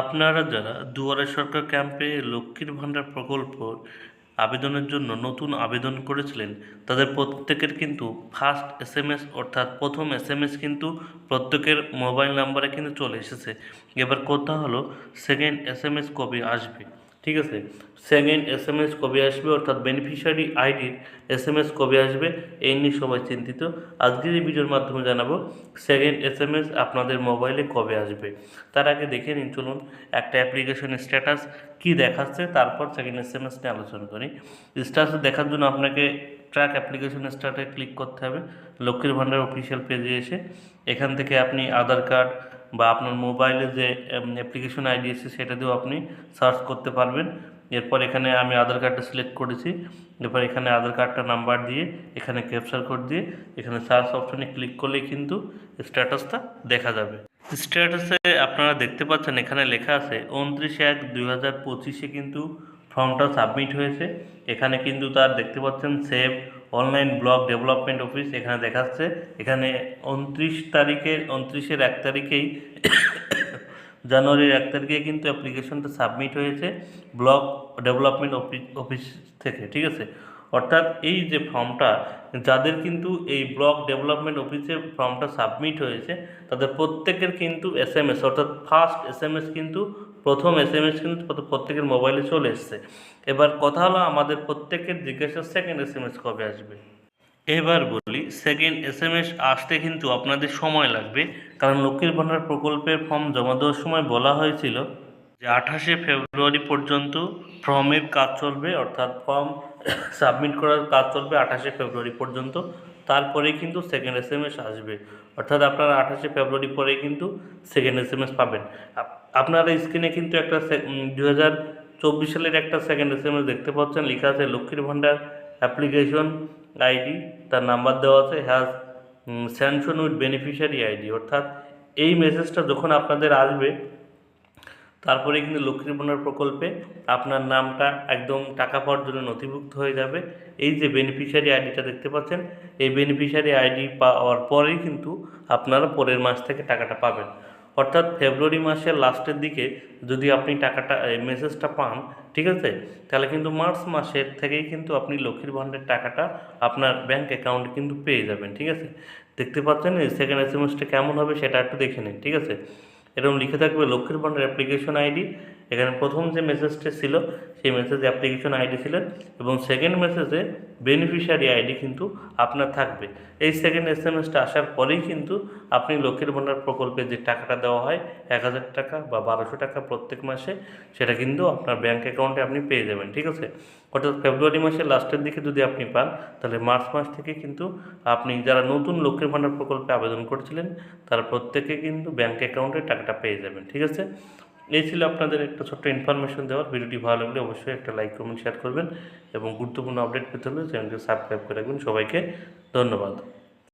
আপনারা যারা দুয়ারে সরকার ক্যাম্পে লক্ষ্মীর ভাণ্ডার প্রকল্প আবেদনের জন্য নতুন আবেদন করেছিলেন, তাদের প্রত্যেকের কিন্তু ফার্স্ট এস এম এস অর্থাৎ প্রথম এস এম এস কিন্তু প্রত্যেকের মোবাইল নাম্বারে কিন্তু চলে এসেছে। এবার কথা হলো সেকেন্ড এস এম এস কবে আসবে? ঠিক আছে? সেকেন্ড এস এম এস কবে আসবে? অর্থাৎ বেনিফিশিয়ারি আইডির এস এম এস কবে আসবে? এই নিয়ে সবাই চিন্তিত। আজকের এই ভিডিওর মাধ্যমে জানাব সেকেন্ড এস এম এস আপনাদের মোবাইলে কবে আসবে? তার আগে দেখে নিন, চলুন একটা অ্যাপ্লিকেশনের স্ট্যাটাস কি দেখাচ্ছে, তারপর সেকেন্ড এস এম এস নিয়ে আলোচনা করি। স্ট্যাটাস দেখার জন্য আপনাকে ট্র্যাক অ্যাপ্লিকেশন স্টার্টে ক্লিক করতে হবে। লক্ষ্মীর ভাণ্ডার অফিসিয়াল পেজে এসে এখান থেকে আপনি আধার কার্ড বা আপনার মোবাইলে যে অ্যাপ্লিকেশন আইডি আছে সেটা দিয়েও আপনি সার্চ করতে পারবেন। এরপর এখানে আমি আধার কার্ডটা সিলেক্ট করেছি। এরপর এখানে আধার কার্ডটা নাম্বার দিয়ে, এখানে ক্যাপচার কোড দিয়ে, এখানে সার্চ অপশনে ক্লিক করলেই কিন্তু স্ট্যাটাসটা দেখা যাবে। স্ট্যাটাসে আপনারা দেখতে পাচ্ছেন এখানে লেখা আছে, উনত্রিশ এক দুই হাজার পঁচিশে কিন্তু ফর্মটা সাবমিট হয়েছে। এখানে কিন্তু তার দেখতে পাচ্ছেন সেভ অনলাইন ব্লক ডেভেলপমেন্ট অফিস এখানে দেখাচ্ছে। এখানে উনত্রিশ তারিখের, উনত্রিশের এক তারিখেই, জানুয়ারির এক তারিখে কিন্তু অ্যাপ্লিকেশনটা সাবমিট হয়েছে ব্লক ডেভেলপমেন্ট অফিস অফিস থেকে, ঠিক আছে? অর্থাৎ এই যে ফর্মটা, যাদের কিন্তু এই ব্লক ডেভেলপমেন্ট অফিসে ফর্মটা সাবমিট হয়েছে, তাদের প্রত্যেকের কিন্তু এস এম এস অর্থাৎ ফার্স্ট এস এম এস কিন্তু, প্রথম এস এম এস কিন্তু প্রত্যেকের মোবাইলে চলে এসছে। এবার কথা হলো আমাদের প্রত্যেকের জিজ্ঞাসা সেকেন্ড এস এম এস কবে আসবে? এবার বলি সেকেন্ড এস এম এস আসতে কিন্তু আপনাদের সময় লাগবে, কারণ লক্ষ্মীর ভাণ্ডার প্রকল্পের ফর্ম জমা দেওয়ার সময় বলা হয়েছিল যে আঠাশে ফেব্রুয়ারি পর্যন্ত ফর্মের কাজ চলবে, অর্থাৎ ফর্ম সাবমিট করার কাজ চলবে আঠাশে ফেব্রুয়ারি পর্যন্ত। তারপরেই কিন্তু সেকেন্ড এস এম এস আসবে। অর্থাৎ আপনারা আঠাশে ফেব্রুয়ারি পরেই কিন্তু সেকেন্ড এস এম এস পাবেন। আপ- আপনারা স্ক্রিনে কিন্তু একটা দু হাজার চব্বিশ সালের একটা সেকেন্ড এস এম এস দেখতে পাচ্ছেন। লেখা আছে লক্ষ্মীর ভাণ্ডার অ্যাপ্লিকেশন আইডি তার নাম্বার দেওয়া আছে has sanction with beneficiary ID অর্থাৎ এই মেসেজটা যখন আপনাদের আসবে তারপরে কিন্তু লক্ষ্মীর ভাণ্ডার প্রকল্পে আপনার নামটা একদম টাকা পাওয়ার জন্য নথিভুক্ত হয়ে যাবে। এই যে বেনিফিশিয়ারি আইডিটা দেখতে পাচ্ছেন, এই বেনিফিশিয়ারি আইডি পাওয়ার পরেই কিন্তু আপনারা পরের মাস থেকে টাকাটা পাবেন। অর্থাৎ ফেব্রুয়ারি মাসের লাস্টের দিকে যদি আপনি টাকাটা মেসেজটা পান, ঠিক আছে? তাহলে কিন্তু মার্চ মাসের থেকেই কিন্তু আপনি লক্ষ্মীর ভাণ্ডারের টাকাটা আপনার ব্যাঙ্ক অ্যাকাউন্টে কিন্তু পেয়ে যাবেন, ঠিক আছে? দেখতে পাচ্ছেন সেকেন্ড এস এম কেমন হবে সেটা একটু দেখে নিন, ঠিক আছে? এরকম লিখে থাকবে লক্ষ্মীর ভাণ্ডার অ্যাপ্লিকেশন আইডি এখানে প্রথম যে মেসেজটা ছিল, সেই মেসেজ অ্যাপ্লিকেশন আইডি ছিল এবং সেকেন্ড মেসেজে বেনিফিশিয়ারি আইডি কিন্তু আপনার থাকবে। এই সেকেন্ড এস এম এসটা আসার পরেই কিন্তু আপনি লক্ষ্মীর ভাণ্ডার প্রকল্পে যে টাকাটা দেওয়া হয়, এক হাজার টাকা বা বারোশো টাকা প্রত্যেক মাসে, সেটা কিন্তু আপনার ব্যাঙ্ক অ্যাকাউন্টে আপনি পেয়ে যাবেন, ঠিক আছে? অর্থাৎ ফেব্রুয়ারি মাসের লাস্টের দিকে যদি আপনি পান, তাহলে মার্চ মাস থেকে কিন্তু আপনি যারা নতুন লক্ষ্মীর ভাণ্ডার প্রকল্পে আবেদন করেছিলেন, তারা প্রত্যেকে কিন্তু ব্যাঙ্ক অ্যাকাউন্টে টাকাটা পেয়ে যাবেন, ঠিক আছে? এই ছিল আপনাদের একটা ছোট্ট ইনফরমেশন দেওয়ার। ভিডিওটি ভালো লাগলে অবশ্যই একটা লাইক কমেন্ট শেয়ার করবেন এবং গুরুত্বপূর্ণ আপডেট পেতে হলে চ্যানেলটি সাবস্ক্রাইব করে রাখবেন। সবাইকে ধন্যবাদ।